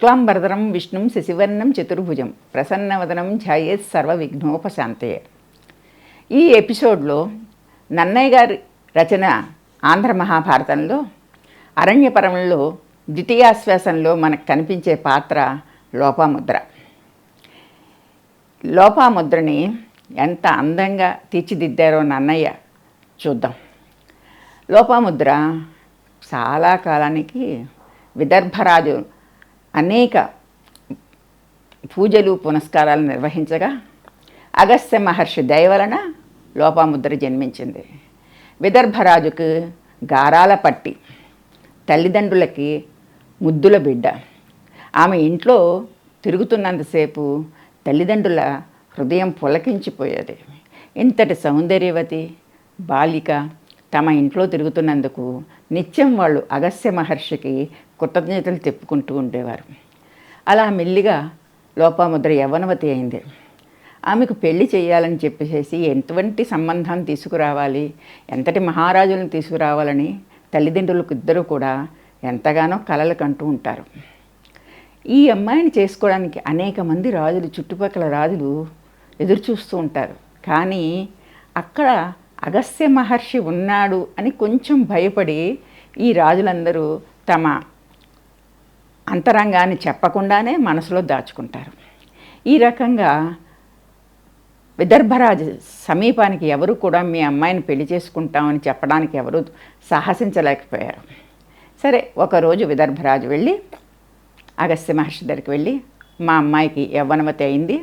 శుక్లాంబరదరం విష్ణుం శశివర్ణం చతుర్భుజం ప్రసన్నవదనం ఛాయేత్ సర్వ విఘ్నోపశాంతయే ఈ ఎపిసోడ్లో నన్నయ్య గారి రచన ఆంధ్ర మహాభారతంలో అరణ్యపరంలో ద్వితీయాశ్వాసంలో మనకు కనిపించే పాత్ర లోపాముద్ర. లోపాముద్రని ఎంత అందంగా తీర్చిదిద్దారో నన్నయ్య చూద్దాం. లోపాముద్ర చాలా కాలానికి విదర్భరాజు అనేక పూజలు పునస్కారాలు నిర్వహించగా అగస్త్య మహర్షి దయ వలన లోపాముద్ర జన్మించింది. విదర్భరాజుకు గారాల పట్టి తల్లిదండ్రులకి ముద్దుల బిడ్డ. ఆమె ఇంట్లో తిరుగుతున్నంతసేపు తల్లిదండ్రుల హృదయం పులకించిపోయేది. ఇంతటి సౌందర్యవతి బాలిక తమ ఇంట్లో తిరుగుతున్నందుకు నిత్యం వాళ్ళు అగస్య మహర్షికి కృతజ్ఞతలు చెప్పుకుంటూ ఉండేవారు. అలా మెల్లిగా లోపాముద్ర యవనవతి అయింది. ఆమెకు పెళ్ళి చేయాలని చెప్పేసి ఎంతవంటి సంబంధాన్ని తీసుకురావాలి ఎంతటి మహారాజులను తీసుకురావాలని తల్లిదండ్రులకు ఇద్దరు కూడా ఎంతగానో కలలు కంటూ ఉంటారు. ఈ అమ్మాయిని చేసుకోవడానికి అనేక మంది రాజులు చుట్టుపక్కల రాజులు ఎదురు చూస్తూ ఉంటారు. కానీ అక్కడ అగస్త్య మహర్షి ఉన్నాడు అని కొంచెం భయపడి ఈ రాజులందరూ తమ అంతరంగాన్ని చెప్పకుండానే మనసులో దాచుకుంటారు. ఈ రకంగా విదర్భరాజు సమీపానికి ఎవరు కూడా మీ అమ్మాయిని పెళ్ళి చేసుకుంటామని చెప్పడానికి ఎవరు సాహసించలేకపోయారు. సరే ఒకరోజు విదర్భరాజు వెళ్ళి అగస్త్య మహర్షి దగ్గరికి వెళ్ళి మా అమ్మాయికి యవ్వనవతి అయింది.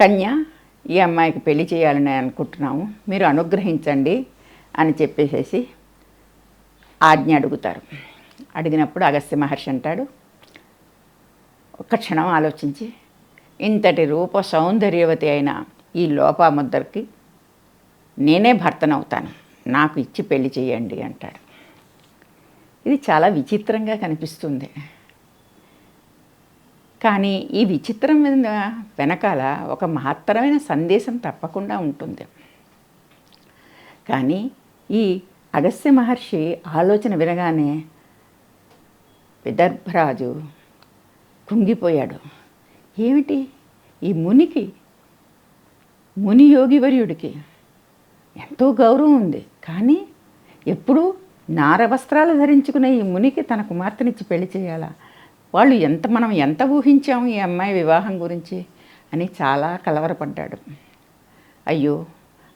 కన్య ఈ అమ్మాయికి పెళ్ళి చేయాలని అనుకుంటున్నాము మీరు అనుగ్రహించండి అని చెప్పేసేసి ఆజ్ఞ అడుగుతారు. అడిగినప్పుడు అగస్త్య మహర్షి అంటాడు ఒక్క క్షణం ఆలోచించి. ఇంతటి రూప సౌందర్యవతి అయిన ఈ లోపాముద్దరికి నేనే భర్తనవుతాను. నాకు ఇచ్చి పెళ్ళి చేయండి అంటాడు. ఇది చాలా విచిత్రంగా కనిపిస్తుంది. కానీ ఈ విచిత్రం వెనకాల ఒక మహత్తరమైన సందేశం తప్పకుండా ఉంటుంది. కానీ ఈ అగస్త్య మహర్షి ఆలోచన వినగానే విదర్భరాజు కుంగిపోయాడు. ఏమిటి? ఈ మునికి? ముని యోగివర్యుడికి ఎంతో గౌరవం ఉంది. కానీ ఎప్పుడు నార వస్త్రాలు ధరించుకునే ఈ మునికి తన కుమార్తెనిచ్చి పెళ్ళి చేయాలా? వాళ్ళు ఎంత మనం ఎంత ఊహించాము ఈ అమ్మాయి వివాహం గురించి అని చాలా కలవరపడ్డాడు. అయ్యో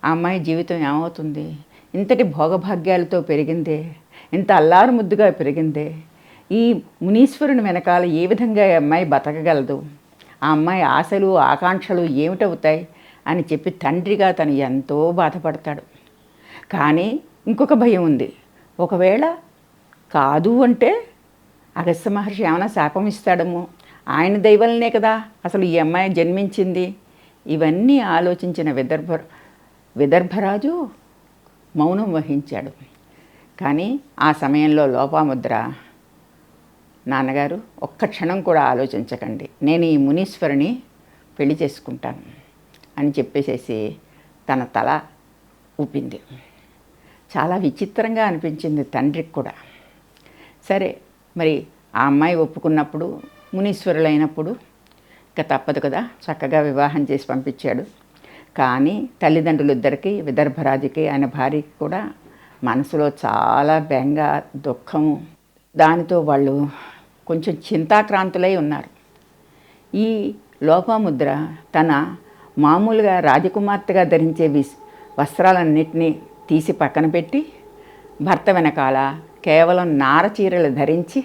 ఆ అమ్మాయి జీవితం ఏమవుతుంది? ఇంతటి భోగభాగ్యాలతో పెరిగిందే ఇంత అల్లారు ముద్దుగా పెరిగిందే ఈ మునీశ్వరుని వెనకాల ఏ విధంగా ఈ అమ్మాయి బతకగలదు? ఆ అమ్మాయి ఆశలు ఆకాంక్షలు ఏమిటవుతాయి? అని చెప్పి తండ్రిగా తను ఎంతో బాధపడతాడు. కానీ ఇంకొక భయం ఉంది. ఒకవేళ కాదు అంటే అగస్త మహర్షి ఏమైనా శాపం ఇస్తాడేమో? ఆయన దైవలనే కదా. అసలు ఈ అమ్మాయి జన్మించింది. ఇవన్నీ ఆలోచించిన విదర్భ విదర్భరాజు మౌనం వహించాడు. కానీ ఆ సమయంలో లోపాముద్ర నాన్నగారు ఒక్క క్షణం కూడా ఆలోచించకండి. నేను ఈ మునీశ్వరుని పెళ్ళి చేసుకుంటాను అని చెప్పేసేసి తన తల ఊపింది. చాలా విచిత్రంగా అనిపించింది తండ్రికి కూడా. సరే మరి ఆ అమ్మాయి ఒప్పుకున్నప్పుడు మునీశ్వరులైనప్పుడు ఇక తప్పదు కదా చక్కగా వివాహం చేసి పంపించాడు. కానీ తల్లిదండ్రులు ఇద్దరికి విదర్భరాజుకి ఆయన భార్యకి కూడా మనసులో చాలా బెంగ దుఃఖము దానితో వాళ్ళు కొంచెం చింతాక్రాంతులై ఉన్నారు. ఈ లోపముద్ర తన మామూలుగా రాజకుమార్తెగా ధరించే విస్ వస్త్రాలన్నింటినీ తీసి పక్కన పెట్టి భర్త వెనకాల కేవలం నార చీరలు ధరించి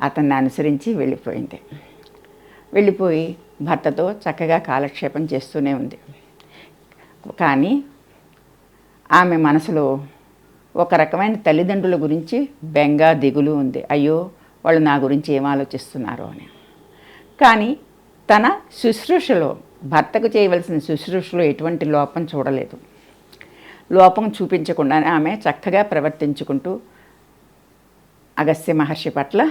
అతన్ని అనుసరించి వెళ్ళిపోయింది. వెళ్ళిపోయి భర్తతో చక్కగా కాలక్షేపం చేస్తూనే ఉంది. కానీ ఆమె మనసులో ఒక రకమైన తల్లిదండ్రుల గురించి బెంగ దిగులు ఉంది. అయ్యో వాళ్ళు నా గురించి ఏం ఆలోచిస్తున్నారు అని. కానీ తన శుశ్రూషలో భర్తకు చేయవలసిన శుశ్రూషలో ఎటువంటి లోపం చూడలేదు. లోపం చూపించకుండానే ఆమె చక్కగా ప్రవర్తించుకుంటూ అగస్త్య మహర్షి పట్ల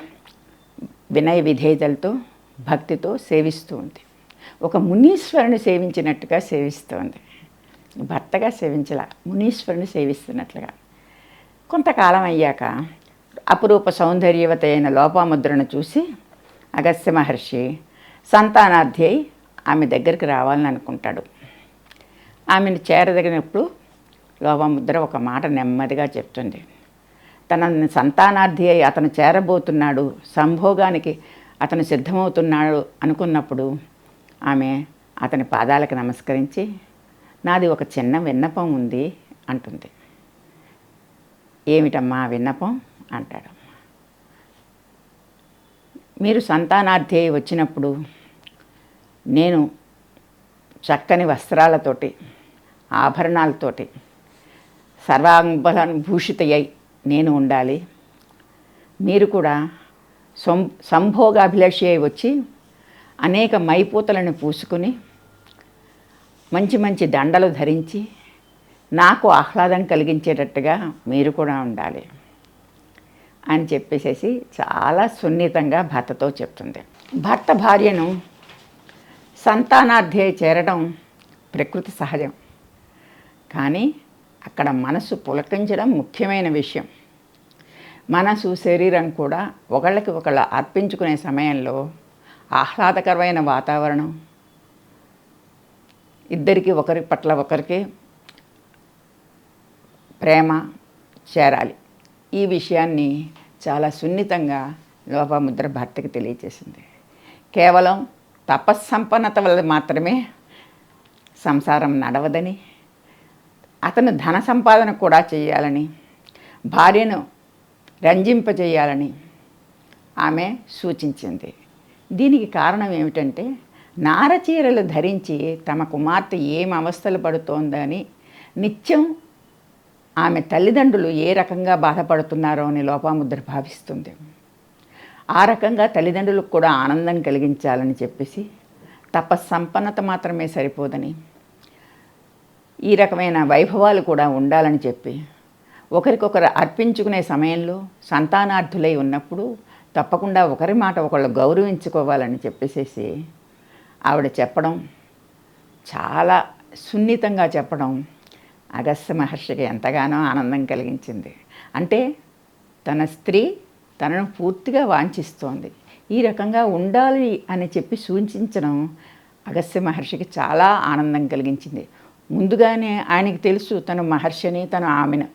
వినయ విధేయతలతో భక్తితో సేవిస్తూ ఉంది. ఒక మునీశ్వరుని సేవించినట్టుగా సేవిస్తోంది. భర్తగా సేవించలా మునీశ్వరుని సేవిస్తున్నట్లుగా. కొంతకాలం అయ్యాక అపురూప సౌందర్యవత అయిన లోపాముద్రను చూసి అగస్త్య మహర్షి సంతానార్థి అయి ఆమె దగ్గరికి రావాలని అనుకుంటాడు. ఆమెను చేరదగినప్పుడు లోపముద్ర ఒక మాట నెమ్మదిగా చెప్తుంది. తన సంతానార్థి అయి అతను చేరబోతున్నాడు సంభోగానికి అతను సిద్ధమవుతున్నాడు అనుకున్నప్పుడు ఆమె అతని పాదాలకు నమస్కరించి నాది ఒక చిన్న విన్నపం ఉంది అంటుంది. ఏమిటమ్మా విన్నపం? అంటాడు మీరు సంతానార్థి వచ్చినప్పుడు నేను చక్కని వస్త్రాలతోటి ఆభరణాలతోటి సర్వాంగభూషితయ్యై నేను ఉండాలి. మీరు కూడా సం సంభోగాభిలాషి అయి వచ్చి అనేక మైపూతలను పూసుకుని మంచి మంచి దండలు ధరించి నాకు ఆహ్లాదం కలిగించేటట్టుగా మీరు కూడా ఉండాలి. అని చెప్పేసేసి చాలా సున్నితంగా భర్తతో చెప్తుంది. భర్త భార్యను సంతానార్థే చేరడం ప్రకృతి సహజం. కానీ అక్కడ మనసు పులకించడం ముఖ్యమైన విషయం. మనసు శరీరం కూడా ఒకళ్ళకి ఒకళ్ళు అర్పించుకునే సమయంలో ఆహ్లాదకరమైన వాతావరణం. ఇద్దరికి ఒకరి పట్ల ఒకరికి ప్రేమ చేరాలి. ఈ విషయాన్ని చాలా సున్నితంగా లోపముద్ర భర్తకి తెలియచేసింది. కేవలం తపస్సంపన్నత వల్ల మాత్రమే సంసారం నడవదని అతను ధన సంపాదన కూడా చేయాలని భార్యను రంజింపజేయాలని ఆమె సూచించింది. దీనికి కారణం ఏమిటంటే నారచీరలు ధరించి తమ కుమార్తె ఏం అవస్థలు పడుతోందని నిత్యం ఆమె తల్లిదండ్రులు ఏ రకంగా బాధపడుతున్నారో అని లోపాముద్ర భావిస్తుంది. ఆ రకంగా తల్లిదండ్రులకు కూడా ఆనందం కలిగించాలని చెప్పేసి తపస్సంపన్నత మాత్రమే సరిపోదని ఈ రకమైన వైభవాలు కూడా ఉండాలని చెప్పి ఒకరికొకరు అర్పించుకునే సమయంలో సంతానార్థులై ఉన్నప్పుడు తప్పకుండా ఒకరి మాట ఒకళ్ళు గౌరవించుకోవాలని చెప్పేసేసి ఆవిడ చెప్పడం చాలా సున్నితంగా చెప్పడం అగస్త్య మహర్షికి ఎంతగానో ఆనందం కలిగించింది. అంటే తన స్త్రీ తనను పూర్తిగా వాంఛిస్తోంది. ఈ రకంగా ఉండాలి అని చెప్పి సూచించడం అగస్త్య మహర్షికి చాలా ఆనందం కలిగించింది. ముందుగానే ఆయనకి తెలుసు తను మహర్షిని తను ఆమెను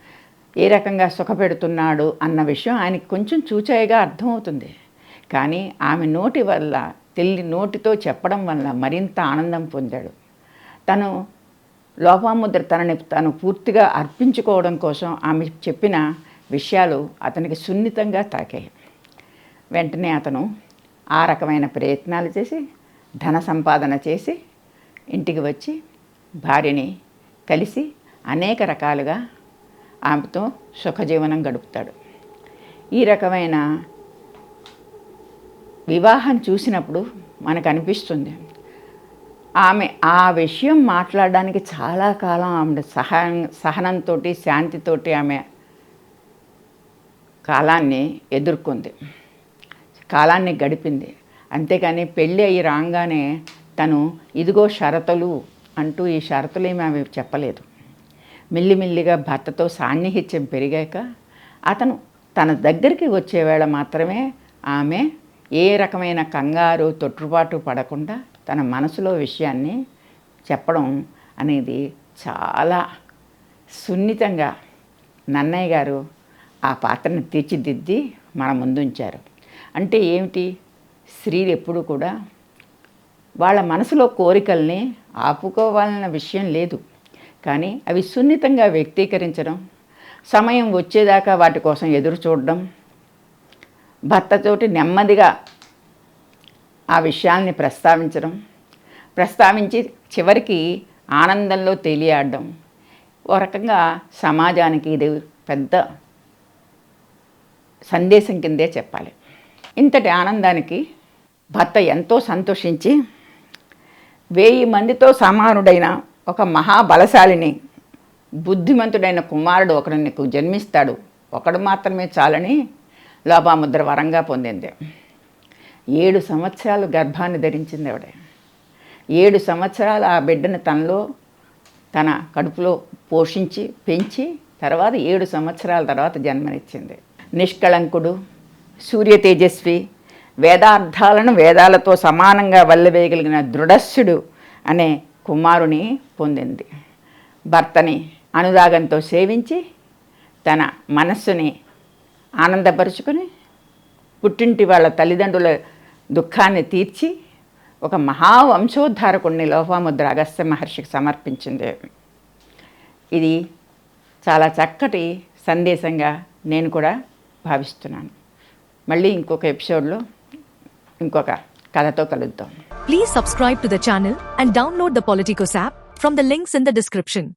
ఏ రకంగా సుఖపెడుతున్నాడు అన్న విషయం ఆయనకి కొంచెం చూచాయిగా అర్థమవుతుంది. కానీ ఆమె నోటి వల్ల తెల్లి నోటితో చెప్పడం వల్ల మరింత ఆనందం పొందాడు. తను లోపాముద్ర తనని తను పూర్తిగా అర్పించుకోవడం కోసం ఆమె చెప్పిన విషయాలు అతనికి సున్నితంగా తాకాయి. వెంటనే అతను ఆ రకమైన ప్రయత్నాలు చేసి ధన సంపాదన చేసి ఇంటికి వచ్చి భార్యని కలిసి అనేక రకాలుగా ఆమెతో సుఖజీవనం గడుపుతాడు. ఈ రకమైన వివాహం చూసినప్పుడు మనకు అనిపిస్తుంది ఆమె ఆ విషయం మాట్లాడడానికి చాలా కాలం ఆమె సహన సహనంతో శాంతితోటి ఆమె కాలాన్ని ఎదుర్కొంది. కాలాన్ని గడిపింది. అంతేకాని పెళ్ళి అయ్యి రాగానే తను ఇదిగో షరతులు అంటూ ఈ షరతులు ఏమి ఆమె చెప్పలేదు. మెల్లిమెల్లిగా భర్తతో సాన్నిహిత్యం పెరిగాక అతను తన దగ్గరికి వచ్చేవేళ మాత్రమే ఆమె ఏ రకమైన కంగారు తొట్టుబాటు పడకుండా తన మనసులో విషయాన్ని చెప్పడం అనేది చాలా సున్నితంగా నన్నయ్య గారు ఆ పాత్రను తీర్చిదిద్ది మన ముందుంచారు. అంటే ఏమిటి? స్త్రీలు ఎప్పుడు కూడా వాళ్ళ మనసులో కోరికల్ని ఆపుకోవాలన్న విషయం లేదు. కానీ అవి సున్నితంగా వ్యక్తీకరించడం సమయం వచ్చేదాకా వాటి కోసం ఎదురు చూడడం భర్తతోటి నెమ్మదిగా ఆ విషయాల్ని ప్రస్తావించడం. ప్రస్తావించి చివరికి ఆనందంలో తేలియాడడం. ఓ రకంగా సమాజానికి ఇది పెద్ద సందేశం కిందే చెప్పాలి. ఇంతటి ఆనందానికి భర్త ఎంతో సంతోషించి వెయ్యి మందితో సమానుడైన ఒక మహాబలశాలిని బుద్ధిమంతుడైన కుమారుడు ఒకడు నీకు జన్మిస్తాడు. ఒకడు మాత్రమే చాలని లోపాముద్ర వరంగా పొందింది. ఏడు సంవత్సరాలు గర్భాన్ని ధరించింది ఆవిడ. ఏడు సంవత్సరాలు ఆ బిడ్డను తనలో తన కడుపులో పోషించి పెంచి తర్వాత ఏడు సంవత్సరాల తర్వాత జన్మనిచ్చింది. నిష్కళంకుడు సూర్య తేజస్వి వేదార్థాలను వేదాలతో సమానంగా వల్లవేయగలిగిన దృఢస్సుడు అనే కుమారుని పొందింది. భర్తని అనురాగంతో సేవించి తన మనస్సుని ఆనందపరుచుకుని పుట్టింటి వాళ్ళ తల్లిదండ్రుల దుఃఖాన్ని తీర్చి ఒక మహావంశోద్ధారకుణ్ణి లోపాముద్ర అగస్త్య మహర్షికి సమర్పించింది. ఇది చాలా చక్కటి సందేశంగా నేను కూడా భావిస్తున్నాను. మళ్ళీ ఇంకొక ఎపిసోడ్లో ఇంకొక కథతో కలుద్దాం. Please subscribe to the channel and download the Politikos app from the links in the description